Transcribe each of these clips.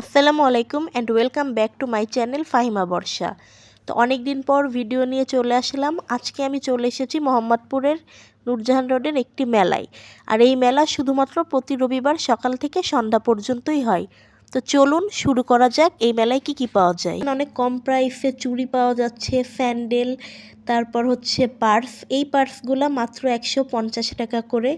আসসালামু আলাইকুম and welcome back to my channel Fahima Barsha. তো অনেক দিন পর ভিডিও নিয়ে চলে আসলাম। আজকে আমি চলে এসেছি মোহাম্মদপুরের নূরজাহান রোডের একটি মেলায়। আর এই মেলা শুধুমাত্র প্রতি রবিবার সকাল থেকে সন্ধ্যা পর্যন্তই হয়। তো চলুন শুরু করা যাক, এই মেলায় কি কি পাওয়া যায়? অনেক কম প্রাইসে চুড়ি পাওয়া যাচ্ছে স্যান্ডেল তারপর হচ্ছে পার্স। এই পার্সগুলো মাত্র একশো পঞ্চাশ টাকা করে।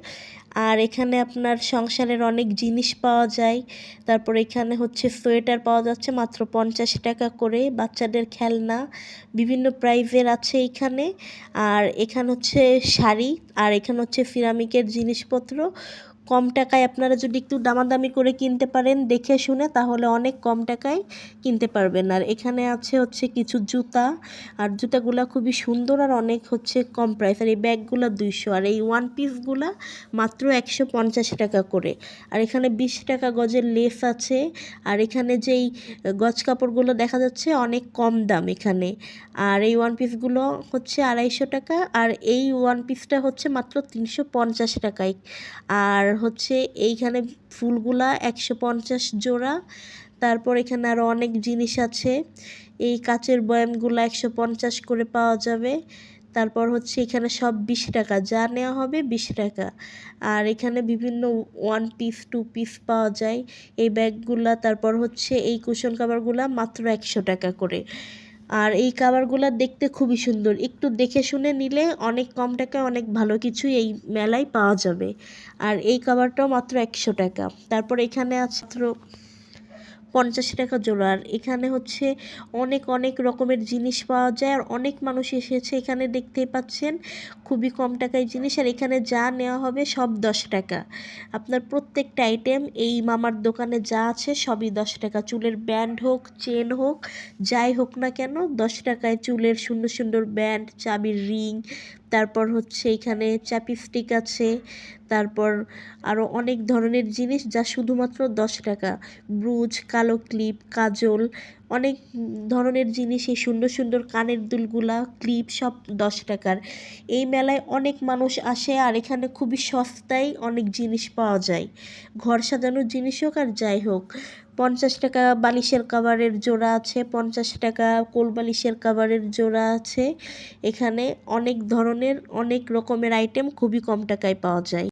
আর এখানে আপনার সংসারের অনেক জিনিস পাওয়া যায়। তারপর এখানে হচ্ছে সোয়েটার পাওয়া যাচ্ছে মাত্র পঞ্চাশ টাকা করে, বাচ্চাদের খেলনা, বিভিন্ন প্রাইজের আছে এখানে। আর এখানে হচ্ছে শাড়ি, আর এখানে হচ্ছে সিরামিকের জিনিসপত্র। কম টাকায় আপনারা যদি একটু দামাদামি করে কিনতে পারেন, দেখে শুনে তাহলে অনেক কম টাকায় কিনতে পারবেন। আর এখানে আছে হচ্ছে কিছু জুতা। আর জুতাগুলো খুবই সুন্দর আর অনেক হচ্ছে কম প্রাইস আর এই ব্যাগগুলো দুইশো। আর এই ওয়ান পিসগুলা মাত্র একশো পঞ্চাশ টাকা করে। আর এখানে বিশ টাকা গজের লেস আছে। আর এখানে যেই গজ কাপড়গুলো দেখা যাচ্ছে অনেক কম দাম এখানে। আর এই ওয়ান পিসগুলো হচ্ছে আড়াইশো টাকা। আর এই ওয়ান পিসটা হচ্ছে মাত্র তিনশো পঞ্চাশ টাকায়। আর হচ্ছে এইখানে ফুলগুলা একশো পঞ্চাশ জোড়া। তারপর এখানে আরও অনেক জিনিস আছে। এই কাচের বয়ামগুলো একশো পঞ্চাশ করে পাওয়া যাবে। তারপর হচ্ছে এখানে সব বিশ টাকা, যা নেওয়া হবে বিশ টাকা। আর এখানে বিভিন্ন ওয়ান পিস টু পিস পাওয়া যায়। এই ব্যাগগুলা, তারপর হচ্ছে এই কুশন কাভারগুলা মাত্র একশো টাকা করে। আর এই কাভারগুলো দেখতে খুবই সুন্দর। একটু দেখে শুনে নিলে অনেক কম টাকায় অনেক ভালো কিছু এই মেলায় পাওয়া যাবে। আর এই কাভারটাও মাত্র একশো টাকা। তারপর এখানে আছে পঞ্চাশ টাকা জোড়া আর এখানে হচ্ছে অনেক অনেক রকমের জিনিস পাওয়া যায় আর অনেক মানুষ এসেছে এখানে দেখতেই পাচ্ছেন। খুবই কম টাকায় জিনিস আর এখানে যা নেওয়া হবে সব দশ টাকা। আপনার প্রত্যেকটা আইটেম এই মামার দোকানে যা আছে সবই দশ টাকা। চুলের ব্যান্ড হোক চেন হোক, যাই হোক না কেন দশ টাকায় চুলের সুন্দর সুন্দর ব্যান্ড চাবির রিং তারপর হচ্ছে এখানে চ্যাপিস্টিক আছে, তারপর আরও অনেক ধরনের জিনিস যা শুধুমাত্র দশ টাকা। ব্রুজ, কালো ক্লিপ, কাজল, অনেক ধরনের জিনিস এই সুন্দর সুন্দর কানের দুলগুলা, ক্লিপ সব দশ টাকার। এই মেলায় অনেক মানুষ আসে আর এখানে খুবই সস্তায় অনেক জিনিস পাওয়া যায়। ঘর সাজানোর জিনিস হোক আর যাই হোক পঞ্চাশ টাকা বালিশের কাভারের জোড়া আছে, পঞ্চাশ টাকা কোল বালিশের কাভারের জোড়া আছে। এখানে অনেক ধরনের, অনেক রকমের আইটেম খুবই কম টাকায় পাওয়া যায়।